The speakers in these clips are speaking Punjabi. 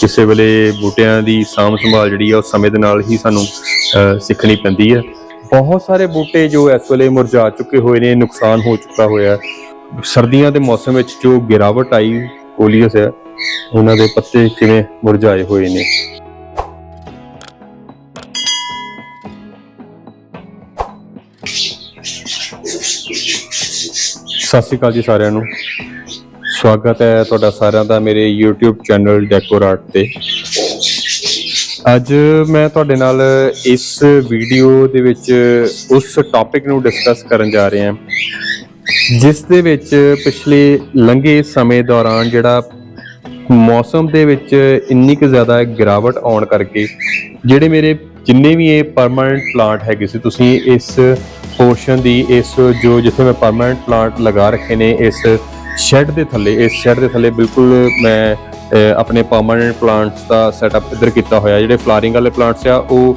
ਕਿਸੇ ਵੇਲੇ ਬੂਟਿਆਂ ਦੀ ਸਾਂਭ ਸੰਭਾਲ ਜਿਹੜੀ ਆ ਉਹ ਸਮੇਂ ਦੇ ਨਾਲ ਹੀ ਸਾਨੂੰ ਅਹ, ਸਿੱਖਣੀ ਪੈਂਦੀ ਹੈ ਬਹੁਤ ਸਾਰੇ ਬੂਟੇ ਜੋ ਇਸ ਵੇਲੇ ਮੁਰਝਾ ਚੁੱਕੇ ਹੋਏ ਨੇ ਨੁਕਸਾਨ ਹੋ ਚੁੱਕਾ ਹੋਇਆ। ਸਰਦੀਆਂ ਦੇ ਮੌਸਮ ਵਿੱਚ ਜੋ ਗਿਰਾਵਟ ਆਈ ਕੋਲੀਅਸ ਹੈ ਉਹਨਾਂ ਦੇ ਪੱਤੇ ਕਿਵੇਂ ਮੁਰਝਾਏ ਹੋਏ ਨੇ। ਸਤਿ ਸ਼੍ਰੀ ਅਕਾਲ ਜੀ ਸਾਰਿਆਂ ਨੂੰ। ਸਵਾਗਤ ਹੈ ਤੁਹਾਡਾ ਸਾਰਿਆਂ ਦਾ ਮੇਰੇ YouTube ਚੈਨਲ ਡੈਕੋਰ ਆਰਟ ਤੇ। ਅੱਜ ਮੈਂ ਤੁਹਾਡੇ ਨਾਲ ਇਸ ਵੀਡੀਓ ਦੇ ਵਿੱਚ ਉਸ ਟੌਪਿਕ ਨੂੰ ਡਿਸਕਸ ਕਰਨ ਜਾ ਰਿਹਾ ਹਾਂ, ਜਿਸ ਦੇ ਵਿੱਚ ਪਿਛਲੇ ਲੰਘੇ ਸਮੇਂ ਦੌਰਾਨ ਜਿਹੜਾ ਮੌਸਮ ਦੇ ਵਿੱਚ ਇੰਨੀ ਕੁ ਜ਼ਿਆਦਾ ਗਿਰਾਵਟ ਆਉਣ ਕਰਕੇ ਜਿਹੜੇ ਮੇਰੇ ਜਿੰਨੇ ਵੀ ਇਹ ਪਰਮਾਨੈਂਟ ਪਲਾਂਟ ਹੈਗੇ ਸੀ, ਤੁਸੀਂ ਇਸ ਪੋਰਸ਼ਨ ਦੀ, ਇਸ ਜੋ ਜਿੱਥੇ ਮੈਂ ਪਰਮਾਨੈਂਟ ਪਲਾਂਟ ਲਗਾ ਰੱਖੇ ਨੇ, ਇਸ ਸ਼ੈੱਡ ਦੇ ਥੱਲੇ, ਇਸ ਸ਼ੈੱਡ ਦੇ ਥੱਲੇ ਬਿਲਕੁਲ ਮੈਂ ਆਪਣੇ ਪਰਮਾਨੈਂਟ ਪਲਾਂਟਸ ਦਾ ਸੈਟਅਪ ਇੱਧਰ ਕੀਤਾ ਹੋਇਆ। ਜਿਹੜੇ ਫਲਾਰਿੰਗ ਵਾਲੇ ਪਲਾਂਟਸ ਆ, ਉਹ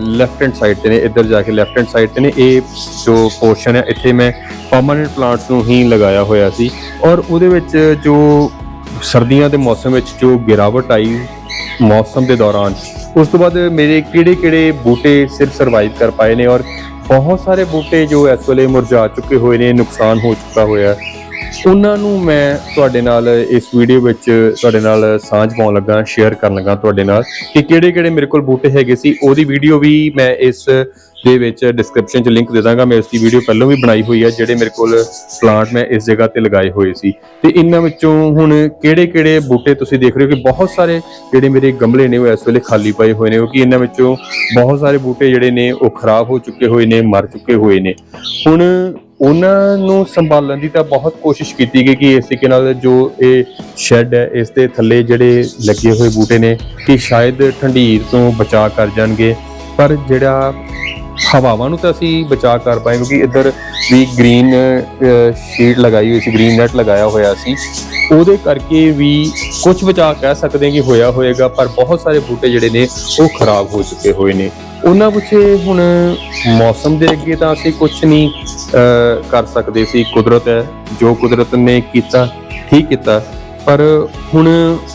ਲੈਫਟ ਹੈਂਡ ਸਾਈਡ ਤੇ ਨੇ, ਇੱਧਰ ਜਾ ਕੇ ਲੈਫਟ ਹੈਂਡ ਸਾਈਡ ਤੇ ਨੇ। ਇਹ ਜੋ ਪੋਰਸ਼ਨ ਹੈ ਇੱਥੇ ਮੈਂ ਪਰਮਾਨੈਂਟ ਪਲਾਂਟਸ ਨੂੰ ਹੀ ਲਗਾਇਆ ਹੋਇਆ ਸੀ। ਔਰ ਉਹਦੇ ਵਿੱਚ ਜੋ ਸਰਦੀਆਂ ਦੇ ਮੌਸਮ ਵਿੱਚ ਜੋ ਗਿਰਾਵਟ ਆਈ ਮੌਸਮ ਦੇ ਦੌਰਾਨ, ਉਸ ਤੋਂ ਬਾਅਦ ਮੇਰੇ ਕਿਹੜੇ ਕਿਹੜੇ ਬੂਟੇ ਸਿਰਫ ਸਰਵਾਈਵ ਕਰ ਪਾਏ ਨੇ ਔਰ ਬਹੁਤ ਸਾਰੇ ਬੂਟੇ ਜੋ ਇਸ ਵੇਲੇ ਮੁਰਝਾ ਚੁੱਕੇ ਹੋਏ ਨੇ, ਨੁਕਸਾਨ ਹੋ ਚੁੱਕਾ ਹੋਇਆ। ਉਹਨਾਂ ਨੂੰ ਮੈਂ ਤੁਹਾਡੇ ਨਾਲ ਇਸ ਵੀਡੀਓ ਵਿੱਚ ਤੁਹਾਡੇ ਨਾਲ ਸਾਂਝ ਪਾਉਣ ਲੱਗਾ ਸ਼ੇਅਰ ਕਰਨ ਲੱਗਾ ਤੁਹਾਡੇ ਨਾਲ ਕਿ ਕਿਹੜੇ ਕਿਹੜੇ ਮੇਰੇ ਕੋਲ ਬੂਟੇ ਹੈਗੇ ਸੀ। ਉਹਦੀ ਵੀਡੀਓ ਵੀ ਮੈਂ ਇਸ ਦੇ ਵਿੱਚ ਡਿਸਕ੍ਰਿਪਸ਼ਨ 'ਚ ਲਿੰਕ ਦੇ ਦਾਂਗਾ। ਮੈਂ ਇਸ ਦੀ ਵੀਡੀਓ ਪਹਿਲਾਂ ਵੀ ਬਣਾਈ ਹੋਈ ਹੈ ਜਿਹੜੇ ਮੇਰੇ ਕੋਲ ਪਲਾਂਟ ਮੈਂ ਇਸ ਜਗ੍ਹਾ ਤੇ ਲਗਾਏ ਹੋਏ ਸੀ। ਤੇ ਇਹਨਾਂ ਵਿੱਚੋਂ ਹੁਣ ਕਿਹੜੇ ਕਿਹੜੇ ਬੂਟੇ ਤੁਸੀਂ ਦੇਖ ਰਹੇ ਹੋ ਕਿ ਬਹੁਤ ਸਾਰੇ ਜਿਹੜੇ ਮੇਰੇ ਗਮਲੇ ਨੇ ਉਹ ਇਸ ਵੇਲੇ ਖਾਲੀ ਪਏ ਹੋਏ ਨੇ, ਕਿਉਂਕਿ ਇਹਨਾਂ ਵਿੱਚੋਂ ਬਹੁਤ ਸਾਰੇ ਬੂਟੇ ਜਿਹੜੇ ਨੇ ਉਹ ਖਰਾਬ ਹੋ ਚੁੱਕੇ ਹੋਏ ਨੇ, ਮਰ ਚੁੱਕੇ ਹੋਏ ਨੇ। ਹੁਣ ਉਹਨਾਂ ਨੂੰ ਸੰਭਾਲਣ ਦੀ ਤਾਂ ਬਹੁਤ ਕੋਸ਼ਿਸ਼ ਕੀਤੀ ਗਈ ਕਿ ਇਸ ਤਰੀਕੇ ਨਾਲ ਜੋ ਇਹ ਸ਼ੈੱਡ ਹੈ, ਇਸ ਦੇ ਥੱਲੇ ਜਿਹੜੇ ਲੱਗੇ ਹੋਏ ਬੂਟੇ ਨੇ ਕਿ ਸ਼ਾਇਦ ਠੰਡੀਰ ਤੋਂ ਬਚਾ ਕਰ ਜਾਣਗੇ। ਪਰ ਜਿਹੜਾ ਹਵਾਵਾਂ ਨੂੰ ਤਾਂ ਅਸੀਂ ਬਚਾ ਕਰ ਪਾਏ ਕਿਉਂਕਿ ਇੱਧਰ ਵੀ ਗ੍ਰੀਨ ਸ਼ੀਟ ਲਗਾਈ ਹੋਈ ਸੀ, ਗ੍ਰੀਨ ਨੈਟ ਲਗਾਇਆ ਹੋਇਆ ਸੀ। ਉਹਦੇ ਕਰਕੇ ਵੀ ਕੁਝ ਬਚਾ ਕਹਿ ਸਕਦੇ ਹਾਂ ਕਿ ਹੋਇਆ ਹੋਏਗਾ, ਪਰ ਬਹੁਤ ਸਾਰੇ ਬੂਟੇ ਜਿਹੜੇ ਨੇ ਉਹ ਖਰਾਬ ਹੋ ਚੁੱਕੇ ਹੋਏ ਨੇ। ਉਹਨਾਂ ਪਿੱਛੇ ਹੁਣ ਮੌਸਮ ਦੇ ਅੱਗੇ ਤਾਂ ਅਸੀਂ ਕੁਝ ਨਹੀਂ ਕਰ ਸਕਦੇ ਸੀ। ਕੁਦਰਤ ਹੈ, ਜੋ ਕੁਦਰਤ ਨੇ ਕੀਤਾ, ਠੀਕ ਕੀਤਾ। ਪਰ ਹੁਣ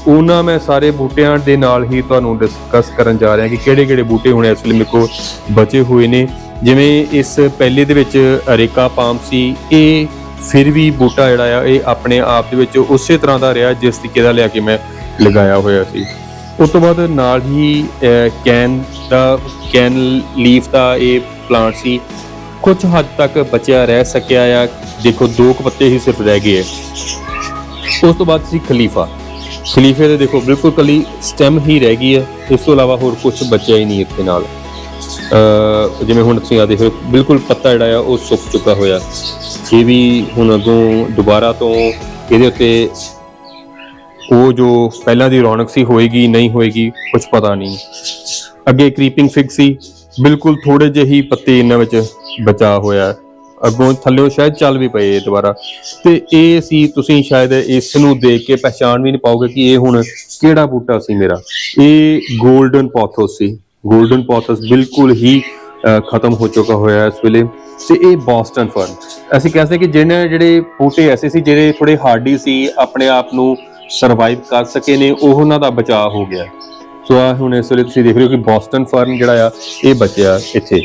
ਉਹਨਾਂ ਮੈਂ ਸਾਰੇ ਬੂਟਿਆਂ ਦੇ ਨਾਲ ਹੀ ਤੁਹਾਨੂੰ ਡਿਸਕਸ ਕਰਨ ਜਾ ਰਿਹਾ ਕਿ ਕਿਹੜੇ ਕਿਹੜੇ ਬੂਟੇ ਹੁਣ ਇਸ ਵੇਲੇ ਮੇਰੇ ਕੋਲ ਬਚੇ ਹੋਏ ਨੇ। ਜਿਵੇਂ ਇਸ ਪਹਿਲੇ ਦੇ ਵਿੱਚ ਅਰੇਕਾ ਪਾਮ ਸੀ, ਇਹ ਫਿਰ ਵੀ ਬੂਟਾ ਜਿਹੜਾ ਆ, ਇਹ ਆਪਣੇ ਆਪ ਦੇ ਵਿੱਚ ਉਸੇ ਤਰ੍ਹਾਂ ਦਾ ਰਿਹਾ, ਜਿਸ ਤਰੀਕੇ ਦਾ ਲਿਆ ਕੇ ਮੈਂ ਲਗਾਇਆ ਹੋਇਆ ਸੀ। ਉਸ ਤੋਂ ਬਾਅਦ ਨਾਲ ਹੀ ਕੈਨ ਦਾ, ਕੈਨ ਲੀਫ ਦਾ ਇਹ ਪਲਾਂਟ ਸੀ। ਕੁਝ ਹੱਦ ਤੱਕ ਬਚਿਆ, ਰਹਿ ਸਕਿਆ ਆ। ਦੇਖੋ, ਦੋ ਕੁ ਪੱਤੇ ਹੀ ਸਿਰਫ ਰਹਿ ਗਏ ਉਸ ਤੋਂ ਬਾਅਦ ਸੀ ਖਲੀਫਾ। ਖਲੀਫੇ ਦੇ ਦੇਖੋ, ਬਿਲਕੁਲ ਕਲੀ ਸਟੈਮ ਹੀ ਰਹਿ ਗਈ ਹੈ ਇਸ ਤੋਂ ਇਲਾਵਾ ਹੋਰ ਕੁਝ ਬਚਿਆ ਹੀ ਨਹੀਂ ਇੱਥੇ ਨਾਲ। ਜਿਵੇਂ ਹੁਣ ਤੁਸੀਂ ਆ ਦੇਖੋ, ਬਿਲਕੁਲ ਪੱਤਾ ਜਿਹੜਾ ਆ, ਉਹ ਸੁੱਕ ਚੁੱਕਾ ਹੋਇਆ। ਇਹ ਵੀ ਹੁਣ ਅੱਗੋਂ ਦੁਬਾਰਾ ਤੋਂ ਇਹਦੇ ਉੱਤੇ ਉਹ ਜੋ ਪਹਿਲਾਂ ਦੀ ਰੌਣਕ ਸੀ ਹੋਏਗੀ, ਨਹੀਂ ਹੋਏਗੀ ਕੁਝ ਪਤਾ ਨਹੀਂ। ਅੱਗੇ ਕ੍ਰੀਪਿੰਗ ਫਿਗ ਸੀ। ਬਿਲਕੁਲ ਥੋੜੇ ਜਿਹੇ ਹੀ ਪੱਤੇ ਇਹਨਾਂ ਵਿੱਚ ਬਚਾ ਹੋਇਆ ਹੈ। ਅੱਗੋਂ ਥੱਲੇੋਂ ਸ਼ਾਇਦ ਚੱਲ ਵੀ ਪਏ ਇਹ ਦੁਬਾਰਾ। ਤੇ ਇਹ ਸੀ, ਤੁਸੀਂ ਸ਼ਾਇਦ ਇਸ ਨੂੰ ਦੇਖ ਕੇ ਪਛਾਣ ਵੀ ਨਹੀਂ ਪਾਓਗੇ ਕਿ ਇਹ ਹੁਣ ਕਿਹੜਾ ਬੂਟਾ ਸੀ ਮੇਰਾ। ਇਹ 골ਡਨ ਪੌਥੋਸ ਸੀ। 골ਡਨ ਪੌਥੋਸ ਬਿਲਕੁਲ ਹੀ ਖਤਮ ਹੋ ਚੁੱਕਾ ਹੋਇਆ ਹੈ ਇਸ ਵੇਲੇ। ਤੇ ਇਹ ਬੋਸਟਨ ਫਰਨ ਅਸੀਂ ਕਹਿੰਦੇ ਕਿ ਜਿਹਨੇ ਜਿਹੜੇ ਬੂਟੇ ਐਸੇ ਸੀ, ਜਿਹੜੇ ਥੋੜੇ ਹਾਰਡੀ ਸੀ, ਆਪਣੇ ਆਪ ਨੂੰ ਸਰਵਾਈਵ ਕਰ ਸਕੇ ਨੇ, ਉਹ ਉਹਨਾਂ ਦਾ ਬਚਾਅ ਹੋ ਗਿਆ। ਸੋ ਆ ਹੁਣ ਇਸ ਵੇਲੇ ਤੁਸੀਂ ਦੇਖ ਰਹੇ ਹੋ ਕਿ ਬੋਸਟਨ ਫਰਨ ਜਿਹੜਾ ਆ, ਇਹ ਬਚਿਆ ਇੱਥੇ।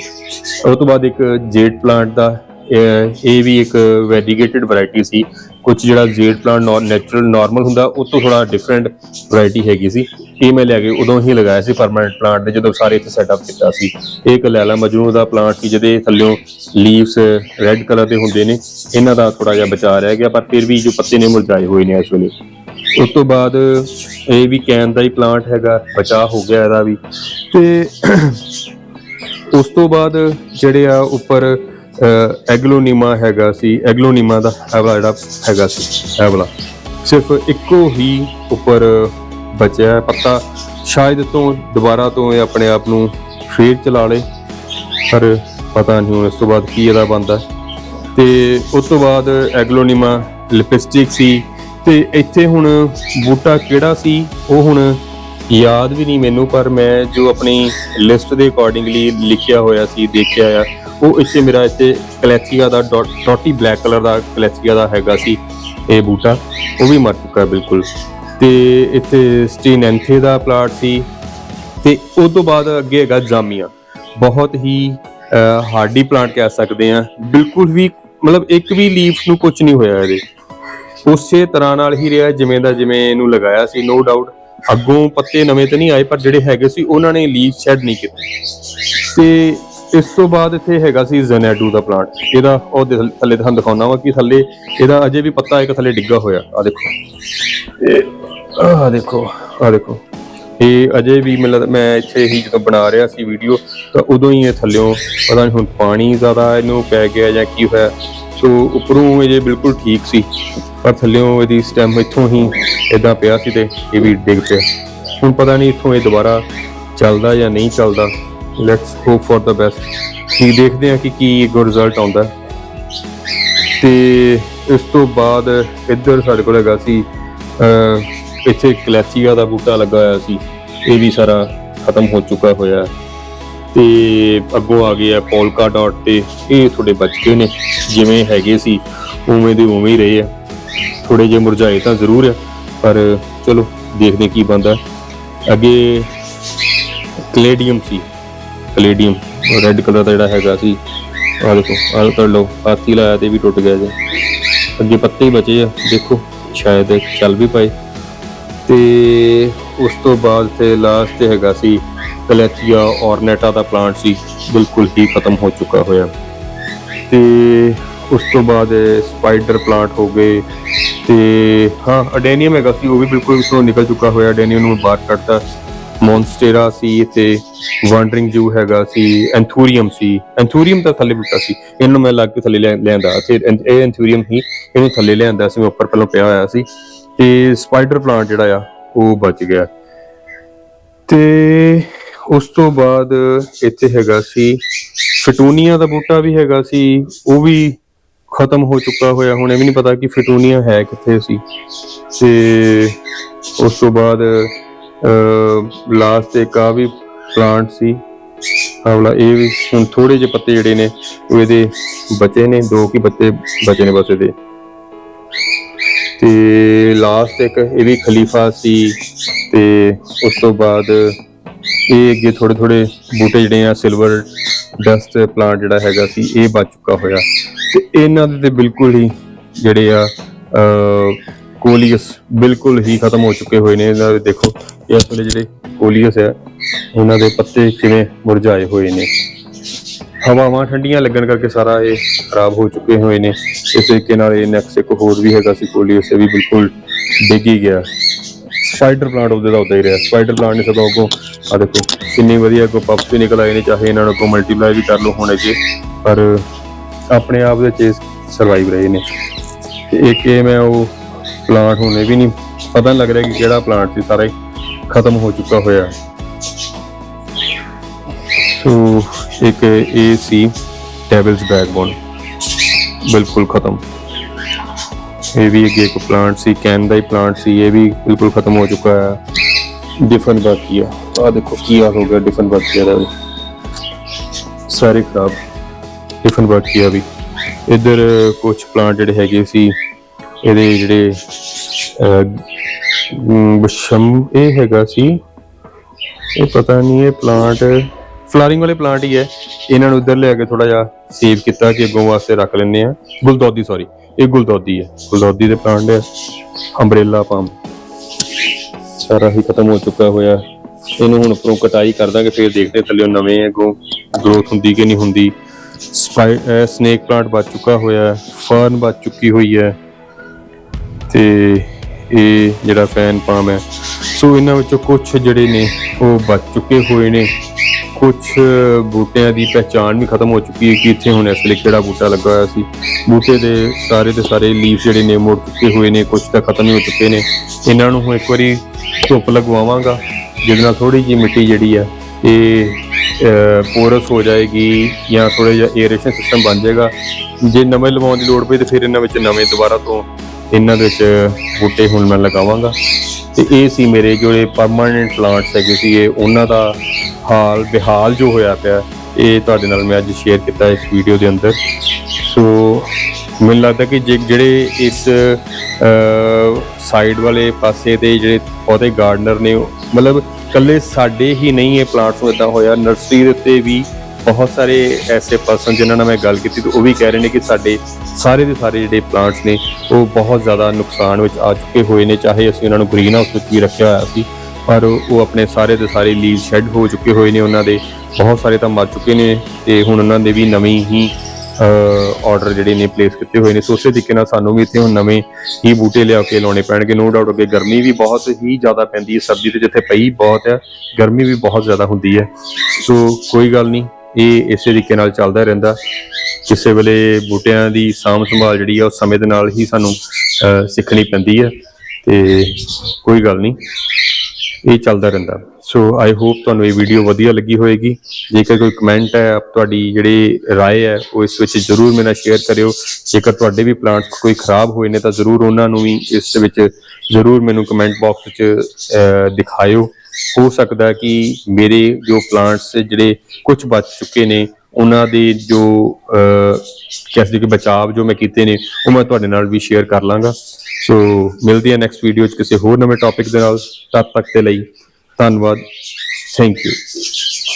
ਉਹ ਤੋਂ ਬਾਅਦ ਇੱਕ ਜੇਡ ਪਲਾਂਟ ਦਾ ਇਹ ਵੀ ਇੱਕ ਵੈਰੀਗੇਟਡ ਵੈਰਾਈਟੀ ਸੀ। ਕੁਝ ਜਿਹੜਾ ਜੇਡ ਪਲਾਂਟ ਨੈਚੁਰਲ ਨਾਰਮਲ ਹੁੰਦਾ, ਉਹ ਤੋਂ ਥੋੜਾ ਡਿਫਰੈਂਟ ਵੈਰਾਈਟੀ ਹੈਗੀ ਸੀ। ਇਹ ਮੈਂ ਲੈ ਕੇ ਉਦੋਂ ਹੀ ਲਗਾਇਆ ਸੀ ਪਰਮਨੈਂਟ ਪਲਾਂਟ ਨੇ ਜਦੋਂ ਸਾਰੇ ਇੱਥੇ ਸੈਟਅਪ ਕੀਤਾ ਸੀ। ਇਹ ਇੱਕ ਲੈਲਾ ਮਜਨੂ ਦਾ ਪਲਾਂਟ ਸੀ, ਜਿਹਦੇ ਥੱਲਿਓਂ ਲੀਵਸ ਰੈੱਡ ਕਲਰ ਦੇ ਹੁੰਦੇ ਨੇ। ਇਹਨਾਂ ਦਾ ਥੋੜਾ ਜਿਹਾ ਬਚਾ ਰਹਿ ਗਿਆ, ਪਰ ਫਿਰ ਵੀ ਜੋ ਪੱਤੇ ਨੇ, ਮੁਰਝਾਏ ਹੋਏ ਨੇ ਇਸ ਵੇਲੇ। ਉਸ ਤੋਂ ਬਾਅਦ ਇਹ ਵੀ ਕੈਨ ਦਾ ਹੀ ਪਲਾਂਟ ਹੈਗਾ ਬਚਾ ਹੋ ਗਿਆ ਇਹਦਾ ਵੀ। ਤੇ ਉਸ ਤੋਂ ਬਾਅਦ ਜਿਹੜੇ ਆ ਉੱਪਰ ਐਗਲੋਨੀਮਾ ਹੈਗਾ ਸੀ, ਐਗਲੋਨੀਮਾ ਦਾ ਹੈਵਲਾ ਜਿਹੜਾ ਹੈਗਾ ਸੀ, ਇਹ ਸਿਰਫ ਇੱਕੋ ਹੀ ਉੱਪਰ ਬਚਿਆ ਪੱਤਾ। ਸ਼ਾਇਦ ਤੋਂ ਦੁਬਾਰਾ ਤੋਂ ਇਹ ਆਪਣੇ ਆਪ ਨੂੰ ਫੇਰ ਚਲਾ ਲੇ, ਪਰ ਪਤਾ ਨਹੀਂ ਹੁਣ ਇਸ ਤੋਂ ਬਾਅਦ ਕੀ ਇਹਦਾ ਬਣਦਾ। ਤੇ ਉਸ ਤੋਂ ਬਾਅਦ ਐਗਲੋਨੀਮਾ ਲਿਪਸਟਿਕ ਸੀ ਤੇ ਇੱਥੇ ਹੁਣ ਬੂਟਾ ਕਿਹੜਾ ਸੀ, ਉਹ ਹੁਣ ਯਾਦ ਵੀ ਨਹੀਂ ਮੈਨੂੰ, ਪਰ ਮੈਂ ਜੋ ਆਪਣੀ ਲਿਸਟ ਦੇ ਅਕੋਰਡਿੰਗਲੀ ਲਿਖਿਆ ਹੋਇਆ ਸੀ, ਦੇਖਿਆ ਆ, ਉਹ ਇੱਥੇ ਮੇਰਾ ਇੱਥੇ ਕਲੈਚੀਆ ਦਾ ਡੋਟੀ ਬਲੈਕ ਕਲਰ ਦਾ ਕਲੈਚੀਆ ਦਾ ਹੈਗਾ ਸੀ ਇਹ ਬੂਟਾ, ਉਹ ਵੀ ਮਰ ਚੁੱਕਾ ਬਿਲਕੁਲ। ਤੇ ਇੱਥੇ ਸਟੀਨੈਂਥੇ ਦਾ ਪਲਾਟ ਸੀ ਤੇ ਉਸ ਤੋਂ ਬਾਅਦ ਅੱਗੇ ਹੈਗਾ ਜਾਮੀਆ। ਬਹੁਤ ਹੀ ਹਾਰਡੀ ਪਲਾਂਟ ਕਹਿ ਸਕਦੇ ਆ ਬਿਲਕੁਲ ਵੀ ਮਤਲਬ ਇੱਕ ਵੀ ਲੀਫ ਨੂੰ ਕੁਝ ਨਹੀਂ ਹੋਇਆ ਇਹਦੇ। ਉਸੇ ਤਰ੍ਹਾਂ ਨਾਲ ਹੀ ਰਿਹਾ ਜਿਵੇਂ ਦਾ ਜਿਵੇਂ ਇਹਨੂੰ ਲਗਾਇਆ ਸੀ ਨੋ ਡਾਊਟ ਅੱਗੋਂ ਪੱਤੇ ਨਵੇਂ ਤੇ ਨਹੀਂ ਆਏ, ਪਰ ਜਿਹੜੇ ਹੈਗੇ ਸੀ, ਉਹਨਾਂ ਨੇ ਲੀਫ ਸ਼ੈਡ ਨਹੀਂ ਕੀਤੇ। ਤੇ ਇਸ ਤੋਂ ਬਾਅਦ ਇੱਥੇ ਹੈਗਾ ਸੀ ਜ਼ੈਨੈਡੂ ਦਾ ਪਲਾਂਟ ਇਹਦਾ ਉਹ ਥੱਲੇ- ਤੁਹਾਨੂੰ ਦਿਖਾਉਣਾ ਵਾ ਕਿ ਥੱਲੇ ਇਹਦਾ ਅਜੇ ਵੀ ਪੱਤਾ ਇੱਕ ਥੱਲੇ ਡਿੱਗਾ ਹੋਇਆ। ਆ ਦੇਖੋ। ਇਹ ਆ ਦੇਖੋ ਆ ਦੇਖੋ। ਇਹ ਅਜੇ ਵੀ ਮਤਲਬ ਮੈਂ ਇੱਥੇ ਹੀ ਜਦੋਂ ਬਣਾ ਰਿਹਾ ਸੀ ਵੀਡੀਓ ਤਾਂ ਉਦੋਂ ਹੀ ਇਹ ਥੱਲਿਓਂ ਪਤਾ ਨਹੀਂ ਹੁਣ ਪਾਣੀ ਜ਼ਿਆਦਾ ਇਹਨੂੰ ਪੈ ਗਿਆ ਜਾਂ ਕੀ ਹੋਇਆ। ਸੋ ਉੱਪਰੋਂ ਇਹ ਜੇ ਬਿਲਕੁਲ ਠੀਕ ਸੀ, ਪਰ ਥੱਲਿਓਂ ਇਹਦੀ ਸਟੈਮ ਇੱਥੋਂ ਹੀ ਇਦਾਂ ਪਿਆ ਸੀ ਤੇ ਇਹ ਵੀ ਡਿੱਗ ਪਿਆ। ਹੁਣ ਪਤਾ ਨਹੀਂ ਇੱਥੋਂ ਇਹ ਦੁਬਾਰਾ ਚੱਲਦਾ ਜਾਂ ਨਹੀਂ ਚੱਲਦਾ। Let's hope for the best ਕੀ ਦੇਖਦੇ ਆ ਕਿ ਕੀ ਗੁੱਡ ਰਿਜ਼ਲਟ ਆਉਂਦਾ। ਹੈ। ਤੇ ਇਸ ਤੋਂ ਬਾਅਦ ਇੱਧਰ ਸਾਡੇ ਕੋਲ ਹੈਗਾ ਸੀ ਇੱਥੇ ਕਲੈਸੀਆ ਦਾ ਬੂਟਾ ਲੱਗਾ ਹੋਇਆ ਸੀ। ਇਹ ਵੀ ਸਾਰਾ ਖਤਮ ਹੋ ਚੁੱਕਾ ਹੋਇਆ। ਤੇ ਅੱਗੋਂ ਆ ਗਏ ਆ ਪੋਲਕਾ ਡਾਟ ਤੇ। ਇਹ ਥੋੜੇ ਬਚ ਗਏ ਨੇ, ਜਿਵੇਂ ਹੈਗੇ ਸੀ, ਉਵੇਂ ਦੇ ਉਵੇਂ ਹੀ ਰਹੇ ਆ। ਥੋੜੇ ਜਿਹੇ ਮੁਰਝਾਏ ਤਾਂ ਜ਼ਰੂਰ ਆ, ਪਰ ਚਲੋ, ਦੇਖਦੇ ਕੀ ਬੰਦਾ ਅੱਗੇ ਕਲੇਡੀਅਮ ਸੀ, ਕਲੇਡੀਅਮ ਰੈੱਡ ਕਲਰ ਦਾ ਜਿਹੜਾ ਹੈਗਾ ਸੀ। ਆਹ ਦੇਖੋ, ਆਹ ਕਰ ਲਓ, ਹਾਥੀ ਲਾਇਆ ਤੇ ਵੀ ਟੁੱਟ ਗਿਆ ਜੇ। ਅੱਗੇ ਪੱਤੇ ਹੀ ਬਚੇ ਆ, ਦੇਖੋ, ਸ਼ਾਇਦ ਚੱਲ ਵੀ ਪਾਏ। ਤੇ ਉਸ ਤੋਂ ਬਾਅਦ ਤੇ ਲਾਸਟ ਤੇ ਹੈਗਾ ਸੀ ਕਲੈਚੀਆ ਔਰਨੇਟਾ ਦਾ ਪਲਾਂਟ ਸੀ, ਬਿਲਕੁਲ ਹੀ ਖਤਮ ਹੋ ਚੁੱਕਾ ਹੋਇਆ। ਤੇ ਉਸ ਤੋਂ ਬਾਅਦ ਸਪਾਈਡਰ ਪਲਾਂਟ ਹੋ ਗਏ। ਤੇ ਹਾਂ ਅਡੇਨੀਅਮ ਹੈਗਾ ਸੀ, ਉਹ ਵੀ ਬਿਲਕੁਲ ਉਸ ਤੋਂ ਨਿਕਲ ਚੁੱਕਾ ਹੋਇਆ। ਅਡੇਨੀਅਮ ਨੂੰ ਬਾਹਰ ਕੱਢਤਾ। ਮੌਨਸਟੇਰਾ ਸੀ ਤੇ ਵਾਂਡਰਿੰਗ ਜੂ ਹੈਗਾ ਸੀ ਐਂਥੂਰੀਅਮ ਸੀ। ਐਂਥੂਰੀਅਮ ਤਾਂ ਥੱਲੇ ਬੁੱਟਾ ਸੀ। ਇਹਨੂੰ ਮੈਂ ਲੱਗ ਕੇ ਥੱਲੇ ਲਿਆ- ਲਿਆਂਦਾ। ਤੇ ਇਹ ਐਂਥੂਰੀਅਮ ਹੀ ਇਹਨੂੰ ਥੱਲੇ ਲਿਆਂਦਾ ਸੀ। ਮੈਂ ਉੱਪਰ ਪਹਿਲਾਂ ਪਿਆ ਹੋਇਆ ਸੀ। ਤੇ ਸਪਾਈਡਰ ਪਲਾਂਟ ਜਿਹੜਾ ਆ, ਉਹ ਬਚ ਗਿਆ। ਤੇ ਉਸ ਤੋਂ ਬਾਅਦ ਇੱਥੇ ਹੈਗਾ ਸੀ, ਫਿਟੂਨੀਆ ਦਾ ਬੂਟਾ ਵੀ ਹੈਗਾ ਸੀ, ਉਹ ਵੀ ਖਤਮ ਹੋ ਚੁੱਕਾ ਹੋਇਆ, ਹੁਣ ਇਹ ਵੀ ਨਹੀਂ ਪਤਾ ਕਿ ਫਿਟੂਨੀਆ ਹੈ ਕਿੱਥੇ ਸੀ। ਤੇ ਉਸ ਤੋਂ ਬਾਅਦ ਲਾਸਟ ਇੱਕ ਆ ਵੀ ਪਲਾਂਟ ਸੀ ਆਵਲਾ ਇਹ ਵੀ ਹੁਣ ਥੋੜੇ ਜਿਹੇ ਪੱਤੇ ਜਿਹੜੇ ਨੇ, ਉਹ ਇਹਦੇ ਬਚੇ ਨੇ, ਦੋ ਕੀ ਪੱਤੇ ਬਚੇ ਨੇ ਬਸ ਇਹਦੇ। ਤੇ ਲਾਸਟ ਇੱਕ ਇਹ ਵੀ ਖਲੀਫਾ ਸੀ, ਤੇ ਉਸ ਤੋਂ ਬਾਅਦ ਇਹ ਅੱਗੇ ਥੋੜੇ ਥੋੜੇ ਬੂਟੇ ਜਿਹੜੇ ਆ ਸਿਲਵਰ ਡਸਟ ਪਲਾਂਟ ਜਿਹੜਾ ਹੈਗਾ ਸੀ, ਇਹ ਬਚ ਚੁੱਕਾ ਹੋਇਆ। ਤੇ ਇਹਨਾਂ ਦੇ ਤੇ ਬਿਲਕੁਲ ਹੀ ਜਿਹੜੇ ਆ ਕੋਲੀਅਸ ਬਿਲਕੁਲ ਹੀ ਖਤਮ ਹੋ ਚੁੱਕੇ ਹੋਏ ਨੇ। ਇਹਨਾਂ ਦੇ ਦੇਖੋ, ਇਹ ਵੇਲੇ ਜਿਹੜੇ ਕੋਲੀਅਸ ਆ, ਉਹਨਾਂ ਦੇ ਪੱਤੇ ਕਿਵੇਂ ਮੁਰਝਾਏ ਹੋਏ ਨੇ। ਹਵਾਵਾਂ ਠੰਡੀਆਂ ਲੱਗਣ ਕਰਕੇ ਸਾਰਾ ਇਹ ਖਰਾਬ ਹੋ ਚੁੱਕੇ ਹੋਏ ਨੇ। ਇਸ ਤਰੀਕੇ ਨਾਲ ਇਹ ਨੈਕਸ ਇੱਕ ਹੋਰ ਵੀ ਹੈਗਾ ਸੀ ਕੋਲੀਅਸ ਇਹ ਵੀ ਬਿਲਕੁਲ ਡਿੱਗ ਹੀ ਗਿਆ। ਸਪਾਈਡਰ ਪਲਾਂਟ ਉਹਦੇ ਦਾ ਉਦਾਂ ਹੀ ਰਿਹਾ। ਸਪਾਈਡਰ ਪਲਾਂਟ ਨੇ ਸਗੋਂ ਅੱਗੋਂ ਆ ਦੇਖੋ, ਕਿੰਨੀ ਵਧੀਆ ਅੱਗੋਂ ਪੱਪਸ ਵੀ ਨਿਕਲ ਆਏ ਨੇ, ਚਾਹੇ ਇਹਨਾਂ ਨੂੰ ਅੱਗੋਂ ਮਲਟੀਪਲਾਈ ਵੀ ਕਰ ਲਓ ਹੁਣ ਅੱਗੇ, ਪਰ ਆਪਣੇ ਆਪ ਦੇ ਚ ਸਰਵਾਈਵ ਰਹੇ ਨੇ। ਤੇ ਇੱਕ ਇਹ ਮੈਂ ਉਹ ਪਲਾਂਟ ਹੁਣ ਇਹ ਵੀ ਨਹੀਂ, ਪਤਾ ਨਹੀਂ ਲੱਗ ਰਿਹਾ ਕਿ ਕਿਹੜਾ ਪਲਾਂਟ ਸੀ, ਸਾਰਾ ਖਤਮ ਹੋ ਚੁੱਕਾ ਹੋਇਆ। ਸੋ, ਇੱਕ ਇਹ ਸੀ ਟੇਬਲਸ ਬੈਕਬੋਨ ਬਿਲਕੁਲ ਖਤਮ। ਇਹ ਵੀ ਅੱਗੇ ਇੱਕ ਪਲਾਂਟ ਸੀ ਕੈਨ ਦਾ ਹੀ ਪਲਾਂਟ ਸੀ ਇਹ ਵੀ ਬਿਲਕੁਲ ਖਤਮ ਹੋ ਚੁੱਕਾ ਹੈ। ਡਿਫਨ ਬਾਕੀਆ ਆ। ਦੇਖੋ ਕੀ ਹਾਲ ਹੋ ਗਿਆ ਡਿਫਨ ਬਾਕੀਆ ਦਾ ਵੀ। ਸਾਰੇ ਖਰਾਬ। ਡਿਫਨ ਬਾਕੀਆ ਵੀ। ਇੱਧਰ ਕੁਝ ਪਲਾਂਟ ਜਿਹੜੇ ਹੈਗੇ ਸੀ ਇਹਦੇ ਜਿਹੜੇ ਅਹ, ਬਸ਼ਮ ਇਹ ਹੈਗਾ ਸੀ। ਇਹ ਪਤਾ ਨਹੀਂ ਇਹ ਪਲਾਂਟ ਫਲਾਰਿੰਗ ਵਾਲੇ ਪਲਾਂਟ ਹੀ ਹੈ। ਇਹਨਾਂ ਨੂੰ ਇੱਧਰ ਲਿਆ ਕੇ ਥੋੜਾ ਜਿਹਾ ਸੇਵ ਕੀਤਾ ਕਿ ਅੱਗੋਂ ਵਾਸਤੇ ਰੱਖ ਲੈਣੇ ਆ ਗੁਲਦੌਦੀ ਸੌਰੀ ਇਹ ਗੁਲਦੌਦੀ ਹੈ। ਗੁਲਦੌਦੀ ਦੇ ਪਲਾਂਟ ਹੈ। ਅੰਬ੍ਰੇਲਾ ਪਾਮ ਸਾਰਾ ਹੀ ਖਤਮ ਹੋ ਚੁੱਕਾ ਹੋਇਆ। ਇਹਨੂੰ ਹੁਣ ਉੱਪਰੋਂ ਕਟਾਈ ਕਰ ਦਾਂਗੇ, ਫਿਰ ਦੇਖਦੇ ਥੱਲੇ ਨਵੇਂ ਅੱਗੋਂ। ਗਰੋਥ ਹੁੰਦੀ ਕਿ ਨਹੀਂ ਹੁੰਦੀ। ਸਪਾਈ ਸਨੇਕ ਪਲਾਂਟ ਬਚ ਚੁੱਕਾ ਹੋਇਆ ਫਰਨ ਬਚ ਚੁੱਕੀ ਹੋਈ ਹੈ। ਤੇ ਇਹ ਜਿਹੜਾ ਫੈਨ ਪਾਮ ਹੈ। ਸੋ ਇਹਨਾਂ ਵਿੱਚੋਂ ਕੁਝ ਜਿਹੜੇ ਨੇ, ਉਹ ਬਚ ਚੁੱਕੇ ਹੋਏ ਨੇ। ਕੁਝ ਬੂਟਿਆਂ ਦੀ ਪਹਿਚਾਣ ਵੀ ਖਤਮ ਹੋ ਚੁੱਕੀ ਹੈ ਕਿ ਇੱਥੇ ਹੁਣ ਇਸ ਵੇਲੇ ਕਿਹੜਾ ਬੂਟਾ ਲੱਗਾ ਹੋਇਆ ਸੀ। ਬੂਟੇ ਦੇ ਸਾਰੇ ਦੇ ਸਾਰੇ ਲੀਵ ਜਿਹੜੇ ਨੇ, ਮੁੜ ਚੁੱਕੇ ਹੋਏ ਨੇ ਕੁਝ ਤਾਂ ਖਤਮ ਹੀ ਹੋ ਚੁੱਕੇ ਨੇ। ਇਹਨਾਂ ਨੂੰ ਹੁਣ ਇੱਕ ਵਾਰੀ ਧੁੱਪ ਲਗਵਾਵਾਂਗਾ, ਜਿਹਦੇ ਨਾਲ ਥੋੜੀ ਜਿਹੀ ਮਿੱਟੀ ਜਿਹੜੀ ਆ ਇਹ ਪੋਰਸ ਹੋ ਜਾਏਗੀ ਜਾਂ ਥੋੜਾ ਜਿਹਾ ਏਅਰੇਸ਼ਨ ਸਿਸਟਮ ਬਣ ਜਾਏਗਾ। ਜੇ ਨਵੇਂ ਲਵਾਉਣ ਦੀ ਲੋੜ ਪਈ ਤੇ ਫਿਰ ਇਹਨਾਂ ਵਿੱਚ ਨਵੇਂ ਦੁਬਾਰਾ ਤੋਂ ਇਹਨਾਂ ਦੇ ਵਿੱਚ ਬੂਟੇ ਹੁਣ ਮੈਂ ਲਗਾਵਾਂਗਾ। ਤੇ ਇਹ ਸੀ ਮੇਰੇ ਜਿਹੜੇ ਪਰਮਾਨੈਂਟ ਪਲਾਂਟਸ ਹੈਗੇ ਸੀ, ਇਹ ਉਹਨਾਂ ਦਾ ਹਾਲ, ਬਿਹਾਲ ਜੋ ਹੋਇਆ ਪਿਆ, ਇਹ ਤੁਹਾਡੇ ਨਾਲ ਮੈਂ ਅੱਜ ਸ਼ੇਅਰ ਕੀਤਾ ਇਸ ਵੀਡੀਓ ਦੇ ਅੰਦਰ। ਸੋ ਮੈਨੂੰ ਲੱਗਦਾ ਕਿ ਜੇ ਜਿਹੜੇ ਇਸ ਸਾਈਡ ਵਾਲੇ ਪਾਸੇ ਦੇ ਜਿਹੜੇ ਪੌਦੇ ਗਾਰਡਨਰ ਨੇ, ਮਤਲਬ ਕੱਲੇ ਸਾਡੇ ਹੀ ਨਹੀਂ ਇਹ ਪਲਾਂਟਸ ਨੂੰ ਇਦਾਂ ਹੋਇਆ ਨਰਸਰੀ ਦੇ ਉੱਤੇ ਵੀ ਬਹੁਤ ਸਾਰੇ ਐਸੇ ਪਰਸਨ ਜਿਨ੍ਹਾਂ ਨਾਲ ਮੈਂ ਗੱਲ ਕੀਤੀ ਤੇ ਉਹ ਵੀ ਕਹਿ ਰਹੇ ਨੇ ਕਿ ਸਾਡੇ ਸਾਰੇ ਦੇ ਸਾਰੇ ਜਿਹੜੇ ਪਲਾਂਟਸ ਨੇ, ਉਹ ਬਹੁਤ ਜ਼ਿਆਦਾ ਨੁਕਸਾਨ ਵਿੱਚ ਆ ਚੁੱਕੇ ਹੋਏ ਨੇ, ਚਾਹੇ ਅਸੀਂ ਉਹਨਾਂ ਨੂੰ ਗ੍ਰੀਨ ਹਾਊਸ ਵਿੱਚ ਵੀ ਰੱਖਿਆ ਹੋਇਆ ਸੀ, ਪਰ ਉਹ ਆਪਣੇ ਸਾਰੇ ਦੇ ਸਾਰੇ ਲੀਵ ਸ਼ੈੱਡ ਹੋ ਚੁੱਕੇ ਹੋਏ ਨੇ ਉਹਨਾਂ ਦੇ, ਬਹੁਤ ਸਾਰੇ ਤਾਂ ਮਰ ਚੁੱਕੇ ਨੇ ਤੇ ਹੁਣ ਉਹਨਾਂ ਦੇ ਵੀ ਨਵੀਂ ਹੀ ਆਰਡਰ ਜਿਹੜੇ ਨੇ ਪਲੇਸ ਕੀਤੇ ਹੋਏ ਨੇ, ਸੋ ਉਸੇ ਤਰੀਕੇ ਨਾਲ ਸਾਨੂੰ ਵੀ ਇੱਥੇ ਹੁਣ ਨਵੇਂ ਹੀ ਬੂਟੇ ਲਿਆ ਕੇ ਲਾਉਣੇ ਪੈਣਗੇ ਨੋ ਡਾਊਟ ਅੱਗੇ ਗਰਮੀ ਵੀ ਬਹੁਤ ਹੀ ਜ਼ਿਆਦਾ ਪੈਂਦੀ ਹੈ ਸਰਦੀ ਤੇ ਜਿੱਥੇ ਪਈ ਬਹੁਤ ਹੈ, ਗਰਮੀ ਵੀ ਬਹੁਤ ਜ਼ਿਆਦਾ ਹੁੰਦੀ ਹੈ, ਸੋ ਕੋਈ ਗੱਲ ਨਹੀਂ ਇਹ ਇਸੇ ਤਰੀਕੇ ਨਾਲ ਚੱਲਦਾ ਰਹਿੰਦਾ ਕਿਸੇ ਵੇਲੇ ਬੂਟਿਆਂ ਦੀ ਸਾਂਭ ਸੰਭਾਲ ਜਿਹੜੀ ਆ ਉਹ ਸਮੇਂ ਦੇ ਨਾਲ ਹੀ ਸਾਨੂੰ ਅਹ, ਸਿੱਖਣੀ ਪੈਂਦੀ ਹੈ ਤੇ ਕੋਈ ਗੱਲ ਨਹੀਂ ਇਹ ਚੱਲਦਾ ਰਹਿੰਦਾ ਸੋ ਆਈ ਹੋਪ ਤੁਹਾਨੂੰ ਇਹ ਵੀਡੀਓ ਵਧੀਆ ਲੱਗੀ ਹੋਵੇਗੀ ਜੇਕਰ ਕੋਈ ਕਮੈਂਟ ਹੈ ਆਪ ਤੁਹਾਡੀ ਜਿਹੜੀ رائے ਹੈ ਉਹ ਇਸ ਵਿੱਚ ਜ਼ਰੂਰ ਮੇਰੇ ਨਾਲ ਸ਼ੇਅਰ ਕਰਿਓ ਜੇਕਰ ਤੁਹਾਡੇ ਵੀ ਪਲਾਂਟਸ ਕੋਈ ਖਰਾਬ ਹੋਏ ਨੇ ਤਾਂ ਜ਼ਰੂਰ ਉਹਨਾਂ ਨੂੰ ਵੀ ਇਸ ਵਿੱਚ ਜ਼ਰੂਰ ਮੈਨੂੰ ਕਮੈਂਟ ਬਾਕਸ ਵਿੱਚ ਅਹ, ਦਿਖਾਇਓ ਹੋ ਸਕਦਾ ਕਿ ਮੇਰੇ ਜੋ ਪਲਾਂਟਸ ਜਿਹੜੇ ਕੁਝ ਬਚ ਚੁੱਕੇ ਨੇ, ਉਹਨਾਂ ਦੇ ਜੋ ਕਿਸ ਕਿ ਬਚਾਅ ਜੋ ਮੈਂ ਕੀਤੇ ਨੇ, ਉਹ ਮੈਂ ਤੁਹਾਡੇ ਨਾਲ ਵੀ ਸ਼ੇਅਰ ਕਰ ਲਾਂਗਾ। ਸੋ ਮਿਲਦੇ ਹਾਂ ਨੈਕਸਟ ਵੀਡੀਓ 'ਚ ਕਿਸੇ ਹੋਰ ਨਵੇਂ ਟੌਪਿਕ ਦੇ ਨਾਲ। ਤਦ ਤੱਕ ਦੇ ਲਈ ਧੰਨਵਾਦ। Thank you